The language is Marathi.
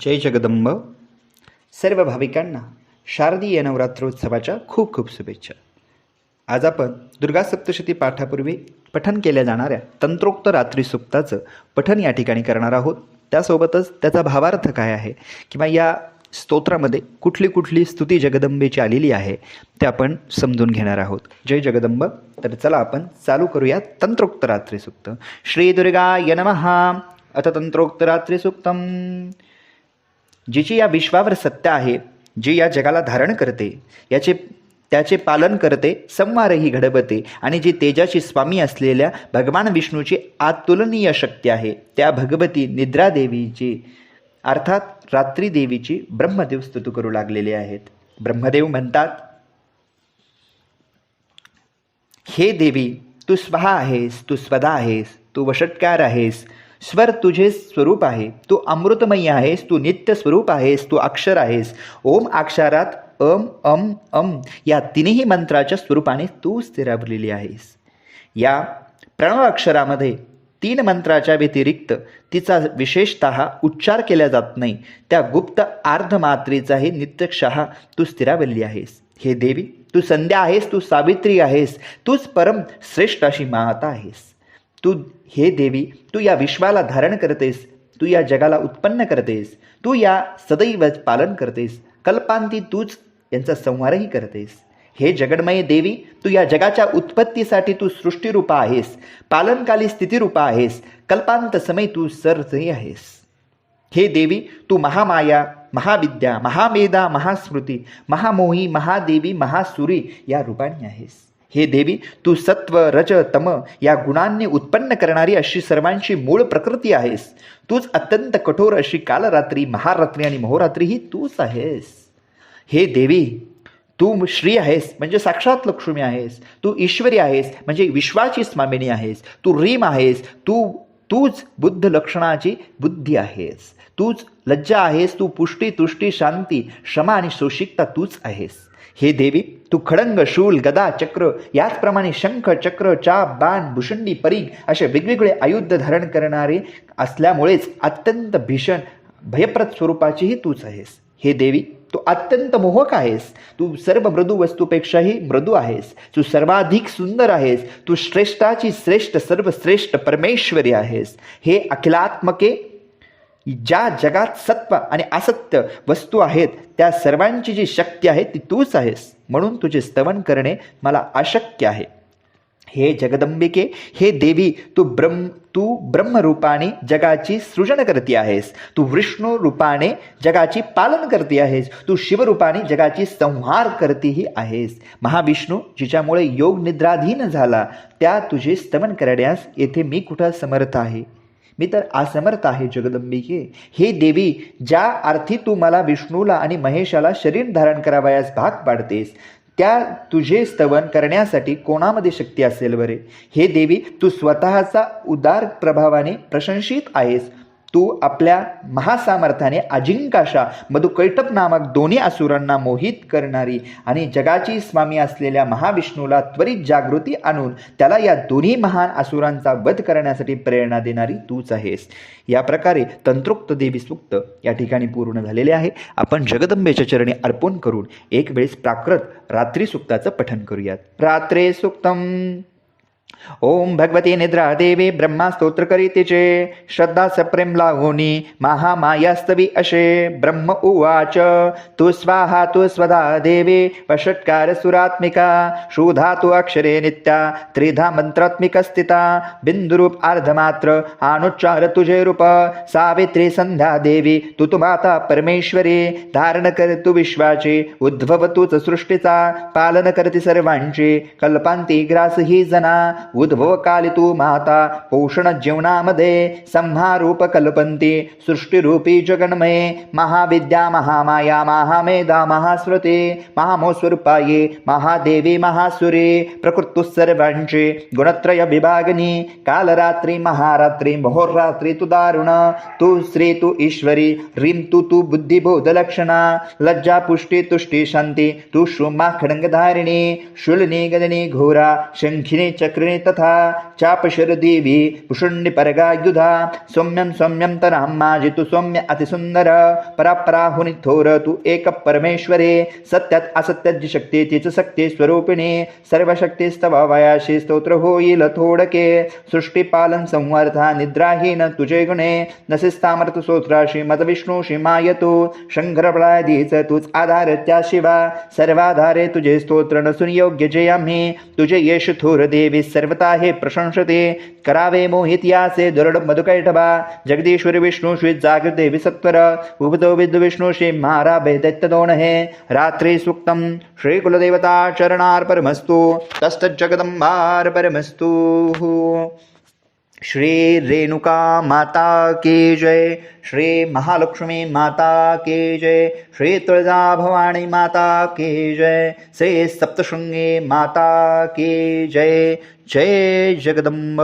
जय जगदंब. सर्व भाविकांना शारदीय नवरात्रोत्सवाच्या खूप खूप शुभेच्छा. आज आपण दुर्गा सप्तशती पाठापूर्वी पठन केल्या जाणाऱ्या तंत्रोक्त रात्री सुक्ताचं पठन या ठिकाणी करणार आहोत. त्यासोबतच त्याचा भावार्थ काय आहे किंवा या स्तोत्रामध्ये कुठली कुठली स्तुती जगदंबेची आलेली आहे ते आपण समजून घेणार आहोत. जय जगदंब. तर चला आपण चालू करूया तंत्रोक्त रात्री सुक्त श्री दुर्गाय नमहा अथ तंत्रोक्त रात्री सुक्तम जिची या विश्वावर सत्य आहे जी या जगाला धारण करते याचे त्याचे पालन करते संवारही घडवते आणि जी तेजाची स्वामी असलेल्या भगवान विष्णूची आतुलनीय शक्ती आहे त्या भगवती निद्रादेवीची अर्थात रात्री देवीची ब्रह्मदेव स्तुतू करू लागलेले आहेत. ब्रह्मदेव म्हणतात हे देवी तू स्वहा आहेस तू स्वदा आहेस तू वषटकार आहेस स्वर तुझे स्वरूप आहे. तू अमृतमयी आहेस तू नित्य स्वरूप आहेस तू अक्षर आहेस. ओम अक्षरात अम अम अम या तिन्ही मंत्राच्या स्वरूपाने तू स्थिरावलेली आहेस. या प्रणव अक्षरामध्ये तीन मंत्राच्या व्यतिरिक्त तिचा विशेषत उच्चार केला जात नाही. त्या गुप्त अर्धमात्रेचाही नित्यक्षः तू स्थिरावलेली आहेस. हे देवी तू संध्या आहेस तू सावित्री आहेस तूच परम श्रेष्ठ अशी माता आहेस. तू हे देवी तू या विश्वाला धारण करतेस तू या जगाला उत्पन्न करतेस तू या सदैव पालन करतेस कल्पांती तूच यांचा संहारही करतेस. हे जगडमय देवी तू या जगाच्या उत्पत्तीसाठी तू सृष्टीरूपा आहेस पालनकाली स्थितीरूपा आहेस कल्पांत समय तू सरसही आहेस. हे देवी तू महामाया महाविद्या महामेधा महास्मृती महामोही महादेवी महासुरी या रूपाने आहेस. हे देवी तू सत्व रज तम या गुणांनी उत्पन्न करणारी अशी सर्वांची मूळ प्रकृती आहेस. तूच अत्यंत कठोर अशी कालरात्री महारात्री आणि महोरात्री ही तूच आहेस. हे देवी तू श्री आहेस म्हणजे साक्षात लक्ष्मी आहेस. तू ईश्वरी आहेस म्हणजे विश्वाची स्वामिनी आहेस. तू रीम आहेस तू तूच बुद्ध लक्षणाची बुद्धी आहेस. तूच लज्जा आहेस तू पुष्टी तुष्टी शांती क्षमा आणि सोशिकता तूच आहेस. हे देवी तू खडंग शूल गदा चक्र याचप्रमाणे शंख चक्र चाप बाण भुषंडी परीग असे वेगवेगळे आयुध धारण करणारे असल्यामुळेच अत्यंत भीषण भयप्रद स्वरूपाचीही तूच आहेस. हे देवी तू अत्यंत मोहक आहेस. तू सर्व मृदू वस्तूपेक्षाही मृदू आहेस. तू सर्वाधिक सुंदर आहेस. तू श्रेष्ठाची श्रेष्ठ सर्वश्रेष्ठ परमेश्वरी आहेस. हे अखिलात्मके ज्या जगात सत्व आणि असत्य वस्तू आहेत त्या सर्वांची जी शक्ती आहे ती तूच आहेस. म्हणून तुझे स्तवन करणे मला अशक्य आहे. हे जगदंबिके हे देवी तू ब्रह्म तू ब्रह्मरूपाने जगाची सृजन करते आहेस. तू विष्णू रूपाने जगाची पालन करते आहेस. तू शिवरूपाने जगाची संहार करतेही आहेस. महाविष्णू जिच्यामुळे योग निद्राधीन झाला त्या तुझे स्तवन करण्यास येथे मी कुठं समर्थ आहे? मी तर असमर्थ आहे जगदंबिके. हे देवी ज्या अर्थी तू मला विष्णूला आणि महेशाला शरीर धारण करावयास भाग पाडतेस त्या तुझे स्तवन करण्यासाठी कोणामध्ये शक्ती असेल बरे? हे देवी तू स्वतःचा उदार प्रभावाने प्रशंसित आहेस. तू आपल्या महासामर्थ्याने अजिंकाशा मधुकैटप नामक दोन्ही असुरांना मोहित करणारी आणि जगाची स्वामी असलेल्या महाविष्णूला त्वरित जागृती आणून त्याला या दोन्ही महान असुरांचा वध करण्यासाठी प्रेरणा देणारी तूच आहेस. या प्रकारे तंत्रोक्त देवी सूक्त या ठिकाणी पूर्ण झालेले आहे. आपण जगदंबेच्या चरणी अर्पण करून एक वेळेस प्राकृत रात्री सुक्ताचं पठन करूयात. रात्रे सुक्तम. ओम भगवती निद्रा देवी ब्रह्मा स्तोत्र करीतीचे श्रद्धा सप्रेम लावोनी महामायास्तवी अशे। ब्रह्म उवाच। तू स्वाहा तू स्वधा देवी। वषट्कार सुरात्मिका शोधा तू अक्षरे नित्या। त्रिधा मंत्रात्मिक स्थिता। बिंदुरूप अर्धमात्र अनुच्चार तुझे रूप। सावित्री संध्या देवी। तू तु माता परमेश्वरी। धारण कर तू विश्वाचे। उद्भव तूच सृष्टीचा। पालन करती सर्वांची। कल्पांती ग्रास ही जना। उद्भव काली तू माता पोषण जीवनामध्ये संहारूप कल्पंती सृष्टीरूपी जगन्मये महाविद्या महामाया महामेधा महास्मृती महामोस्वरूपाये महादेवी महासुरे प्रकृतु सर्वांचे गुणत्रय विभागनी कालरात्री महारात्री मोहोरात्री तु दारुण तू श्री तू ईश्वरी ह्रीं तू तू बुद्धिबोधलक्षणा लज्जा पुष्टी तुष्टी शांती तू शुमा खडंगधारिणी शूलनी गदनी घोरा शंखिनी चक्रिणी तथा चापशिरदेवी पुषुण्डिपरगायुधा सौम्यं सौम्यं तरां माजितु सौम्य अतिसुन्दर। परापराहुनि थोर तू एक परमेश्वरे। सत्यात असत्याची शक्ती तीच शक्ती स्वरूपिणी। सर्वशक्तीस्तव वयाशी स्तोत्र होईल थोडके। सृष्टीपालन संवर्धा निद्राहीन तुझे गुणे। नसिस्तामर्थ स्तोत्राशी मद विष्णूशी मायतू शंकर प्रळादीच तूच आधार त्या शिवा। सर्वाधारे तुझे स्तोत्र नसून योग्य जे आम्ही तुझे यश थोर देवी सर्वता हे प्रशंसते। करावे मोहित यासे दरड मधुकैठबा जगदीश्वरी विष्णू श्री जागृत देवी सत्वर उपतो विद्व विष्णू श्री महाराभे दैत्यदोण हे रात्री सुक्तम श्री कुलदेवता चरणार परमस्तु तस्तजगदंबार परमस्तु श्री रेणुका माता की जय श्री महालक्ष्मी माता की जय श्री तुळजा भवानी माता की जय श्री सप्तशृंगी माता की जय जय जगदंब।